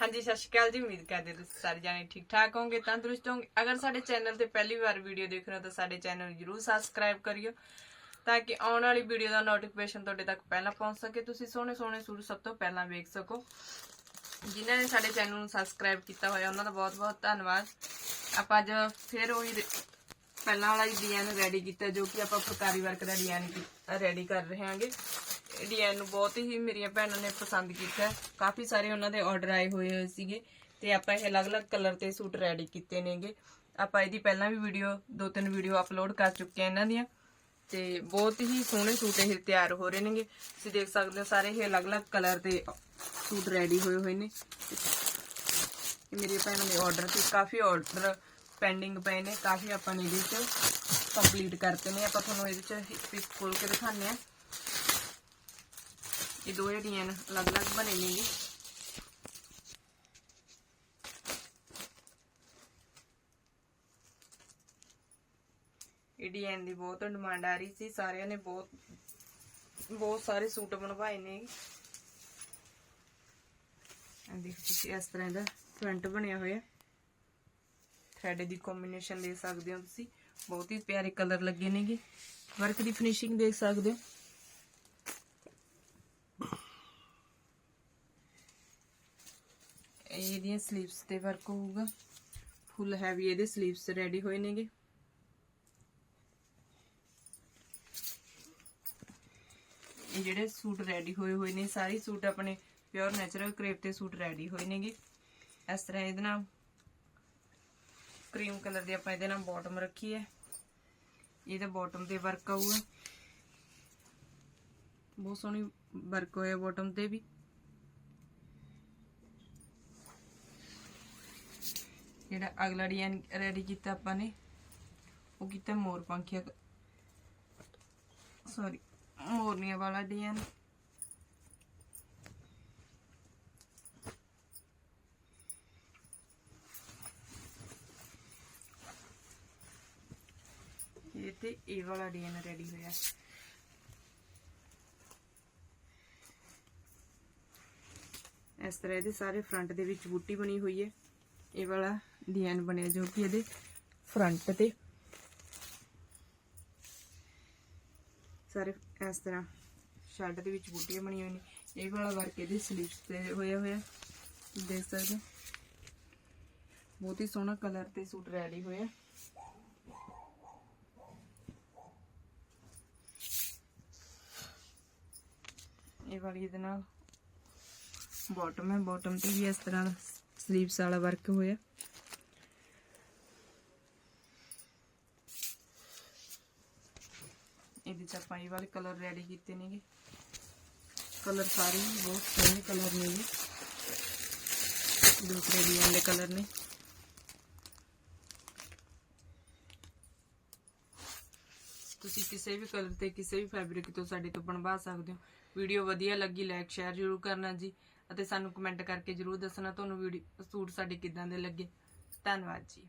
ਹਾਂਜੀ, ਸਤਿ ਸ਼੍ਰੀ ਅਕਾਲ ਜੀ, ਉਮੀਦ ਕਰਦੇ ਤੁਸੀਂ ਸਾਰੇ ਜਾਣੇ ਠੀਕ ਠਾਕ ਹੋਵੋਗੇ, ਤੰਦਰੁਸਤ ਹੋਵੋਗੇ। ਅਗਰ ਸਾਡੇ ਚੈਨਲ ਤੇ ਪਹਿਲੀ ਵਾਰ ਵੀਡੀਓ ਦੇਖ ਰਹੇ ਹੋ ਤਾਂ ਸਾਡੇ ਚੈਨਲ ਨੂੰ ਜਰੂਰ ਸਬਸਕ੍ਰਾਈਬ ਕਰਿਓ, ਤਾਂ ਕਿ ਆਉਣ ਵਾਲੀ ਵੀਡੀਓ ਦਾ ਨੋਟੀਫਿਕੇਸ਼ਨ ਤੁਹਾਡੇ ਤੱਕ ਪਹਿਲਾਂ ਪਹੁੰਚ ਸਕੇ। ਤੁਸੀਂ ਸੋਹਣੇ ਸੋਹਣੇ ਸੂਟ ਸਭ ਤੋਂ ਪਹਿਲਾਂ ਵੇਖ ਸਕੋ। ਜਿਨ੍ਹਾਂ ਨੇ ਸਾਡੇ ਚੈਨਲ ਨੂੰ ਸਬਸਕ੍ਰਾਈਬ ਕੀਤਾ ਹੋਇਆ, ਉਹਨਾਂ ਦਾ ਬਹੁਤ ਬਹੁਤ ਧੰਨਵਾਦ। ਆਪਾਂ ਅੱਜ ਫਿਰ ਉਹੀ ਪਹਿਲਾਂ ਵਾਲਾ ਹੀ ਡਿਜ਼ਾਈਨ ਰੈਡੀ ਕੀਤਾ, ਜੋ ਕਿ ਆਪਾਂ ਫੁਲਕਾਰੀ ਵਰਕ ਦਾ ਡਿਜ਼ਾਈਨ ਰੈਡੀ ਕਰ ਰਹੇ ਹਾਂਗੇ। ਡਿਜ਼ਾਈਨ ਨੂੰ ਬਹੁਤ ਹੀ ਮੇਰੀਆਂ ਭੈਣਾਂ ਨੇ ਪਸੰਦ ਕੀਤਾ ਕਾਫੀ ਸਾਰੇ ਉਹਨਾਂ ਦੇ ਆਰਡਰ ਆਏ ਹੋਏ ਹੋਏ ਸੀਗੇ ਤੇ ਆਪਾਂ ਇਹ ਅਲੱਗ-ਅਲੱਗ ਕਲਰ ਤੇ ਸੂਟ ਰੈਡੀ ਕੀਤੇ ਨੇਗੇ। ਆਪਾਂ ਇਹਦੀ ਪਹਿਲਾਂ ਵੀ ਵੀਡੀਓ ਦੋ ਤਿੰਨ ਵੀਡੀਓ ਅਪਲੋਡ ਕਰ ਚੁੱਕੇ ਆ ਇਹਨਾਂ ਦੀਆਂ। ਤੇ ਬਹੁਤ ਹੀ ਸੋਹਣੇ ਸੂਟ ਇਹ ਤਿਆਰ ਹੋ ਰਹੇ ਨੇਗੇ। ਤੁਸੀਂ ਦੇਖ ਸਕਦੇ ਹੋ ਸਾਰੇ ਇਹ ਅਲੱਗ-ਅਲੱਗ ਕਲਰ ਦੇ ਸੂਟ ਰੈਡੀ ਹੋਏ ਹੋਏ ਨੇ। ਇਹ ਮੇਰੇ ਭੈਣਾਂ ਦੇ ਆਰਡਰ ਤੇ ਕਾਫੀ ਆਰਡਰ ਪੈਂਡਿੰਗ ਪਏ ਨੇ। ਕਾਫੀ ਆਪਾਂ ਨੇ ਇਹਦੇ ਚ ਕੰਪਲੀਟ ਕਰਤੇ ਨੇ। ਆਪਾਂ ਤੁਹਾਨੂੰ ਇਹਦੇ ਚ ਪਿਕ ਪੀਸ ਖੋਲ ਕੇ ਦਿਖਾਉਂਦੇ ਆ ਇਹ ਦੋ ਡਿਜ਼ਾਈਨ ਅਲੱਗ-ਅਲੱਗ ਬਣੇ ਨੇ ਜੀ। ਇਹ ਡਿਜ਼ਾਈਨ ਦੀ ਬਹੁਤ ਡਿਮਾਂਡ ਆ ਰਹੀ ਸੀ, ਸਾਰਿਆਂ ਨੇ ਬਹੁਤ ਬਹੁਤ ਸਾਰੇ ਸੂਟ ਬਣਵਾਏ ਨੇ। ਆ ਦੇਖੋ ਤੁਸੀਂ, ਇਸ ਤਰ੍ਹਾਂ ਦਾ ਫਰੰਟ ਬਣਿਆ ਹੋਇਆ। ਥਰੈਡ ਦੀ ਕੰਬੀਨੇਸ਼ਨ ਦੇਖ ਸਕਦੇ ਹੋ ਤੁਸੀਂ। ਬਹੁਤ ਹੀ ਪਿਆਰੇ ਕਲਰ ਲੱਗੇ ਨੇਗੇ। ਵਰਕ ਦੀ ਫਿਨਿਸ਼ਿੰਗ ਦੇਖ ਸਕਦੇ ਹੋ। ਇਹਦੀਆਂ 슬ੀਵਸ ਤੇ ਵਰਕ ਹੋਊਗਾ। ਫੁੱਲ ਹੈਵੀ ਇਹਦੇ 슬ੀਵਸ ਰੈਡੀ ਹੋਏ ਨੇਗੇ। ਇਹ ਜਿਹੜੇ ਸੂਟ ਰੈਡੀ ਹੋਏ ਹੋਏ ਨੇ, ਸਾਰੇ ਸੂਟ ਆਪਣੇ ਪਿਓਰ ਨੈਚੁਰਲ ਕਰੇਪ ਤੇ ਸੂਟ ਰੈਡੀ ਹੋਏ ਨੇਗੇ। ਇਸ ਤਰ੍ਹਾਂ ਇਹਦੇ ਨਾਲ ਕਰੀਮ ਕਲਰ ਦੀ ਆਪਾਂ ਇਹਦੇ ਨਾਲ ਬਾਟਮ ਰੱਖੀ ਹੈ। ਇਹਦਾ ਬਾਟਮ ਤੇ ਵਰਕ ਆਊਗਾ। ਬਹੁਤ ਸੋਹਣੀ ਵਰਕ ਹੋਇਆ ਬਾਟਮ ਤੇ ਵੀ। ਜਿਹੜਾ ਅਗਲਾ ਡਿਜ਼ਾਈਨ ਰੈਡੀ ਕੀਤਾ ਆਪਾਂ ਨੇ, ਉਹ ਕੀਤਾ ਮੋਰ ਪੰਖੀਆ ਸੌਰੀ ਮੋਰਨੀਆਂ ਵਾਲਾ ਡਿਜ਼ਾਈਨ ਇਹ ਤੇ ਇਹ ਵਾਲਾ ਡਿਜ਼ਾਈਨ ਰੈਡੀ ਹੋਇਆ। ਇਸ ਤਰ੍ਹਾਂ ਇਹਦੇ ਸਾਰੇ ਫਰੰਟ ਦੇ ਵਿੱਚ ਬੂਟੀ ਬਣੀ ਹੋਈ ਹੈ। ਇਹ ਵਾਲਾ ਡਿਜ਼ਾਈਨ ਬਣਿਆ ਜੋ ਕਿ ਇਹਦੇ ਫਰੰਟ ਤੇ। ਸਾਰੇ ਇਸ ਤਰ੍ਹਾਂ ਸ਼ਰਟ ਦੇ ਵਿੱਚ ਬੂਟੀਆਂ ਬਣੀਆਂ ਹੋਈਆਂ ਨੇ। ਇਹ ਵਾਲਾ ਵਰਕ ਇਹਦੇ ਸਲੀਵਸ ਤੇ ਹੋਇਆ ਹੋਇਆ। ਦੇਖ ਸਕਦੇ ਬਹੁਤ ਹੀ ਸੋਹਣਾ ਕਲਰ ਤੇ ਸੂਟ ਰੈਡੀ ਹੋਇਆ। ਇਹ ਵਾਲੀ ਇਹਦੇ ਨਾਲ ਬਾਟਮ ਹੈ। ਬਾਟਮ ਤੇ ਵੀ ਇਸ ਤਰ੍ਹਾਂ ਸਲੀਵਸ ਵਾਲਾ ਵਰਕ ਹੋਇਆ। ਇਹਦੇ ਚ ਆਪਾਂ ਇਹ ਵਾਲੇ ਕਲਰ ਰੈਡੀ ਕੀਤੇ ਨੇਗੇ। ਕਲਰ ਸਾਰੇ ਬਹੁਤ ਸੋਹਣੇ ਕਲਰ ਨੇ ਜੀ। ਦੂਸਰੇ ਡਿਜ਼ਾਈਨ ਦੇ ਕਲਰ ਨੇ। ਤੁਸੀਂ ਕਿਸੇ ਵੀ ਕਲਰ ਤੇ ਕਿਸੇ ਵੀ ਫੈਬਰਿਕ ਤੋਂ ਸਾਡੇ ਤੋਂ ਬਣਵਾ ਸਕਦੇ ਹੋ। ਵੀਡੀਓ ਵਧੀਆ ਲੱਗੀ ਲਾਈਕ ਸ਼ੇਅਰ ਜ਼ਰੂਰ ਕਰਨਾ ਜੀ ਅਤੇ ਸਾਨੂੰ ਕਮੈਂਟ ਕਰਕੇ ਜ਼ਰੂਰ ਦੱਸਣਾ ਤੁਹਾਨੂੰ ਵੀਡੀਓ ਸੂਟ ਸਾਡੇ ਕਿਦਾਂ ਦੇ ਲੱਗੇ। ਧੰਨਵਾਦ ਜੀ।